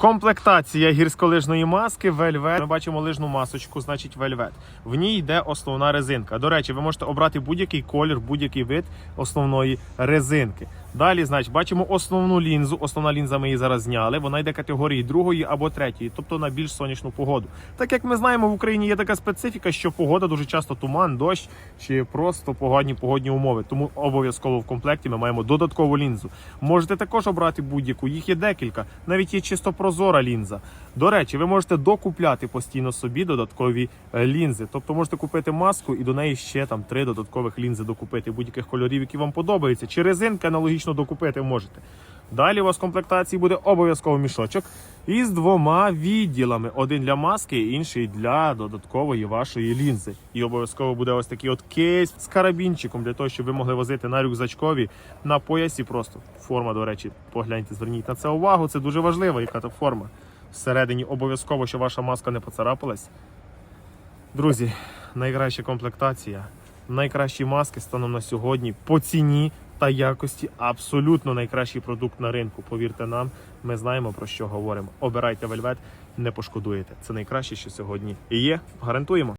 Комплектація гірськолижної маски Velvet. Ми бачимо лижну масочку, значить Velvet. В ній йде основна резинка. До речі, ви можете обрати будь-який колір, будь-який вид основної резинки. Далі, значить, бачимо основну лінзу. Основна лінза ми її зараз зняли. Вона йде категорії другої або третьої, тобто на більш сонячну погоду. Так як ми знаємо, в Україні є така специфіка, що погода дуже часто туман, дощ чи просто погодні погодні умови. Тому обов'язково в комплекті ми маємо додаткову лінзу. Можете також обрати будь-яку, їх є декілька. Навіть є чисто прозора лінза. До речі, ви можете докупляти постійно собі додаткові е, лінзи. Тобто можете купити маску і до неї ще там три додаткових лінзи докупити будь-яких кольорів, які вам подобаються. Чи резинки аналогічно докупити можете. Далі у вас в комплектації буде обов'язково мішочок із двома відділами: один для маски, інший для додаткової вашої лінзи. І обов'язково буде ось такий от кейс з карабінчиком для того, щоб ви могли возити на рюкзачкові, на поясі. Просто форма, до речі, погляньте, зверніть на це увагу. Це дуже важливо, яка то форма. Всередині обов'язково, щоб ваша маска не поцарапалась. Друзі, найкраща комплектація, найкращі маски станом на сьогодні по ціні та якості абсолютно найкращий продукт на ринку. Повірте нам, ми знаємо про що говоримо. Обирайте вельвет, не пошкодуєте. Це найкраще, що сьогодні є. Гарантуємо.